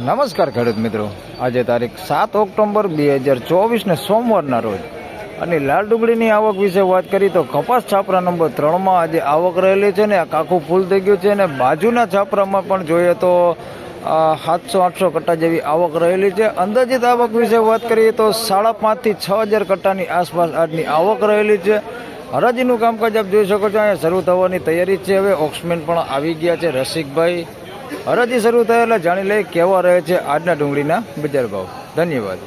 નમસ્કાર ખેડૂત મિત્રો. આજે તારીખ સાત ઓક્ટોબર બે હજાર ચોવીસને સોમવારના રોજ. અને લાલ ડુંગળીની આવક વિશે વાત કરી તો કપાસ છાપરા નંબર ત્રણમાં આજે આવક રહેલી છે ને આ કાકું ફૂલ થઈ ગયું છે અને બાજુના છાપરામાં પણ જોઈએ તો સાતસો, આઠસો કટ્ટા જેવી આવક રહેલી છે. અંદાજિત આવક વિશે વાત કરીએ તો સાડા પાંચથી છ હજાર કટ્ટાની આસપાસ આજની આવક રહેલી છે. હરાજીનું કામકાજ આપ જોઈ શકો છો. અહીંયા શરૂ થવાની તૈયારી છે. હવે ઓક્સમેન પણ આવી ગયા છે. રસિકભાઈ હરાજી શરૂ થયેલા એટલે જાણી લઈએ કેવા રહે છે આજના ડુંગળીના બજાર ભાવ. ધન્યવાદ.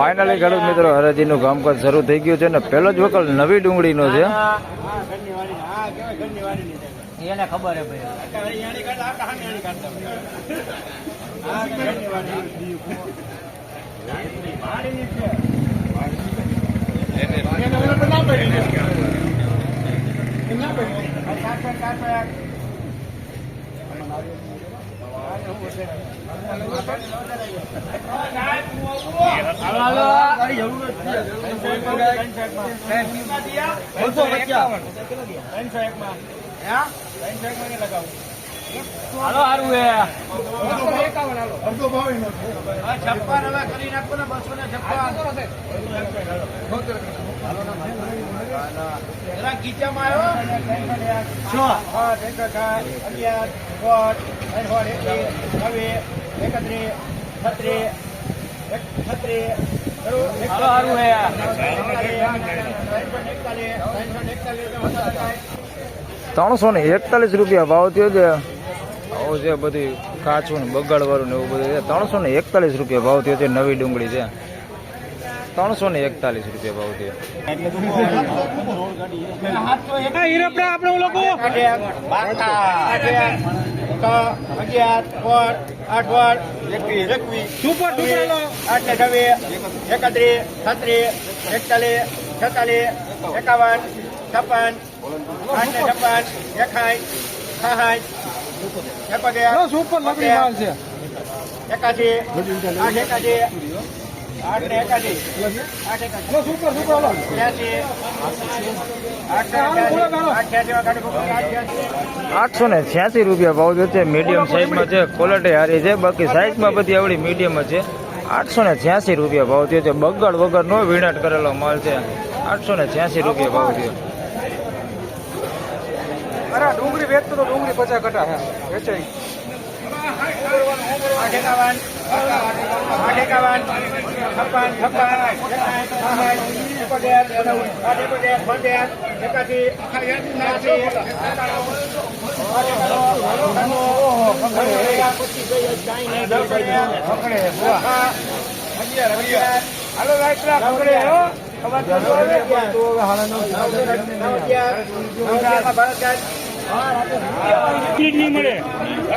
ફાઇનલી ખેડૂત મિત્રો હરાજીનું કામકાજ શરૂ થઈ ગયું છે ને પહેલો જ વખત નવી ડુંગળીનો છે. ખબર હે ભાઈ. હાલો હારું છપ્પન હવે કરી નાખો ને બસો ને છપ્પન. ત્રણસો ને એકતાલીસ રૂપિયા ભાવ થયો છે. આવું છે બધી કાચું ને બગાડવાળું ને એવું બધું છે. ત્રણસો ને એકતાલીસ રૂપિયા ભાવ થયો છે નવી ડુંગળી છે. ત્રણસો ને એકતાલીસ રૂપિયા ભાવ થયો એકાવન છપ્પન આઠ ને છપ્પન એકાઈ એકાશી આઠ એકાશી આઠ ને આઠસો ને છ્યાસી રૂપિયા ભાવ જો છે મીડિયમ સાઇઝમાં છે ક્વોલિટી સારી છે બાકી સાઇઝમાં બધી આવડી મીડિયમ જ છે. આઠસો ને છ્યાસી રૂપિયા ભાવ થયો છે બગડ વગર નો વીણાટ કરેલો માલ છે. આઠસો ને છ્યાસી રૂપિયા ભાવ થયો. ડુંગળી વેચતો તો ડુંગળી પચાસ કટા વેચાઈ. આઠ એકાવન આઠ એકાવન છપ્પન છપ્પન એકોતેર આઠ એકોતેર બોતેર એકાસી ત્યાસી હાલો રાઈટ હો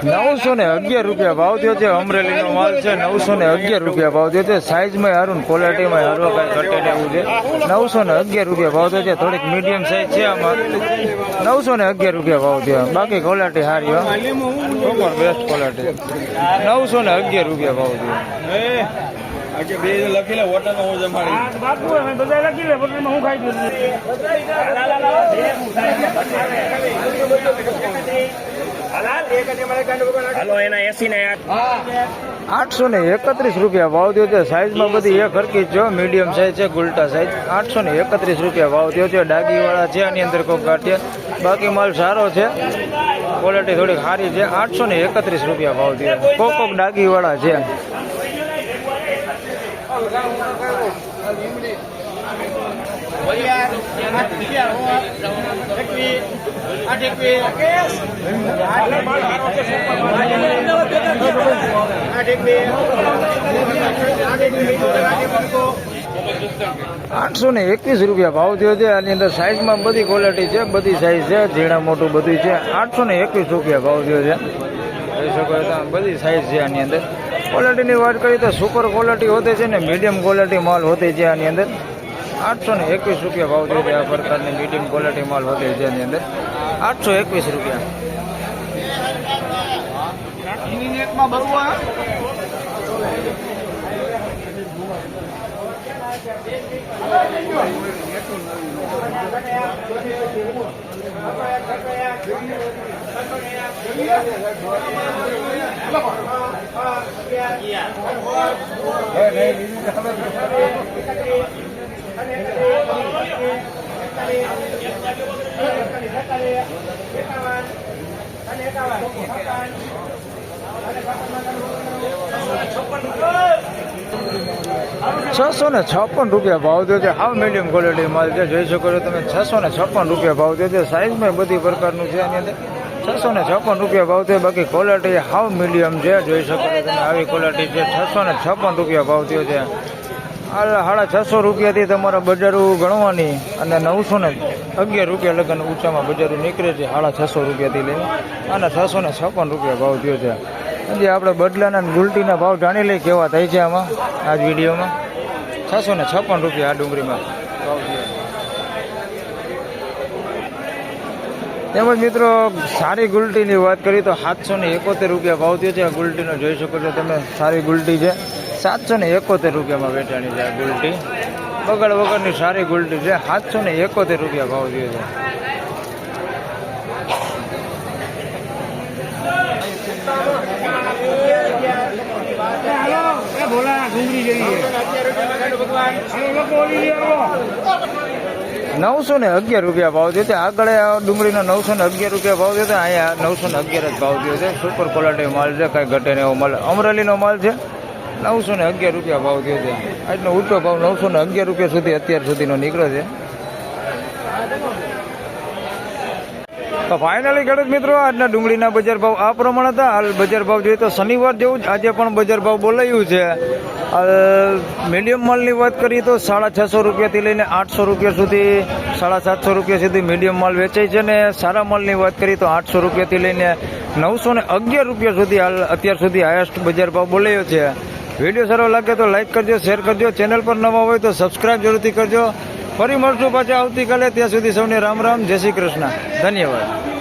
નવસો ને અગિયાર રૂપિયા ભાવ થયો છે અમરેલીનો માલ છે. નવસો ને અગિયાર રૂપિયા ભાવ થયો છે. સાઇઝમાં હારું ને ક્વોલિટીમાં હારો કાંઈ ઘટે ને એવું છે. નવસો ને અગિયાર રૂપિયા ભાવ થયો છે. થોડીક મીડિયમ સાઈઝ છે આમાં. નવસો ને અગિયાર રૂપિયા ભાવ થયો. બાકી ક્વોલિટી સારી હોય પ્રોપર બેસ્ટ ક્વોલિટી નવસો ને અગિયાર રૂપિયા ભાવ થયો. બાપુ અમે બધા લખી લે હું ખાઈ દઉં હાલો આઠસો ને એકત્રીસ રૂપિયા ભાવ થયો છે. સાઇઝમાં બધી એક હરકી છે મીડિયમ સાઈઝ છે, ગુલટા સાઇઝ આઠસો ને એકત્રીસ રૂપિયા ભાવ થયો છે. ડાગીવાળા છે, આની અંદર કોઈ ગાંઠિયા. બાકી માલ સારો છે. ક્વોલિટી થોડીક સારી છે. આઠસો ને એકત્રીસ રૂપિયા ભાવ થયો કોક કોક ડાગીવાળા છે. આઠસો ને એકવીસ રૂપિયા ભાવ થયો છે. આની અંદર સાઇઝમાં બધી ક્વોલિટી છે, બધી સાઇઝ છે, ઝીણા મોટું બધું છે. આઠસો ને એકવીસ રૂપિયા ભાવ થયો છે. જોઈ શકો બધી સાઇઝ છે આની અંદર. ક્વોલિટીની વાત કરીએ તો સુપર ક્વોલિટી હોતે છે ને મીડિયમ ક્વોલિટી માલ હોતે છે આની અંદર. આઠસો ને એકવીસ રૂપિયા ભાવ થયો છે આ પ્રકારની મીડિયમ ક્વોલિટી માલ હોતે છે આની અંદર. આઠસો એકવીસ રૂપિયા હાલો છસો ને છપ્પન રૂપિયા ભાવ થયો છે. હાવ મીડિયમ ક્વોલિટી માલ છે. જોઈ શકો છો તમે, છસો ને છપ્પન રૂપિયા ભાવ થયો છે. સાઇઝમાં બધી પ્રકારનું છે આની અંદર. છસો ને છપ્પન રૂપિયા ભાવ થયો. બાકી ક્વોલિટી હાવ મીડિયમ છે. જોઈ શકો છો તમે, આવી ક્વોલિટી છે. છસો ને છપ્પન રૂપિયા ભાવ થયો છે. સાડા છસો રૂપિયાથી તમારા બજારું ગણવાની અને નવસો ને અગિયાર રૂપિયા લગન ઊંચામાં બજારું નીકળે છે. સાડા છસો રૂપિયાથી લઈને અને છસો ને છપ્પન રૂપિયા ભાવ થયો છે. જે આપણે બદલાના અને ગુલટીના ભાવ જાણી લઈએ કેવા થાય છે આમાં આ જ વિડીયોમાં. છસો ને છપ્પન રૂપિયા આ ડુંગળીમાં ભાવ થયો તેમજ મિત્રો, સારી ગુલટીની વાત કરીએ તો સાતસો ને એકોતેર રૂપિયા ભાવ થયો છે. આ ગુલટીનો જોઈ શકો છો તમે, સારી ગુલટી છે. સાતસો ને એકોતેર રૂપિયામાં વેચાણી છે ગુલટી. બગડ વગરની સારી ગુલટી છે. સાતસો ને એકોતેર રૂપિયા ભાવ થયો છે. નવસો ને અગિયાર રૂપિયા ભાવ થયો છે. આગળ ડુંગળીનો નવસો ને અગિયાર રૂપિયા ભાવ થયો છે. અહીંયા નવસો ને અગિયાર જ ભાવ થયો છે. સુપર ક્વોલિટી માલ છે. કાંઈ ઘટે ને એવો માલ. અમરેલીનો માલ છે. નવસો ને અગિયાર રૂપિયા ભાવ થયો છે. આજનો ઊંચો ભાવ નવસો ને અગિયાર રૂપિયા સુધી અત્યાર સુધીનો નીકળ્યો છે. તો ફાઇનલી ખેડૂત મિત્રો, આજના ડુંગળીના બજાર ભાવ આ પ્રમાણે હતા. હાલ બજાર ભાવ જોઈએ તો શનિવાર જેવું આજે પણ બજાર ભાવ બોલાયું છે. મીડિયમ માલની વાત કરીએ તો સાડા છસો રૂપિયાથી લઈને આઠસો રૂપિયા સુધી, સાડા સાતસો રૂપિયા સુધી મીડિયમ માલ વેચાય છે ને સારા માલની વાત કરીએ તો આઠસો રૂપિયાથી લઈને નવસો ને અગિયાર રૂપિયા સુધી હાલ અત્યાર સુધી હાયેસ્ટ બજાર ભાવ બોલાયો છે. વીડિયો સારો લાગે તો લાઈક કરજો, શેર કરજો, ચેનલ પર નવા હોય તો સબસ્ક્રાઇબ જરૂરથી કરજો. ફરી મળશું પાછા આવતીકાલે. ત્યાં સુધી સૌને રામ રામ, જય શ્રી કૃષ્ણ. ધન્યવાદ.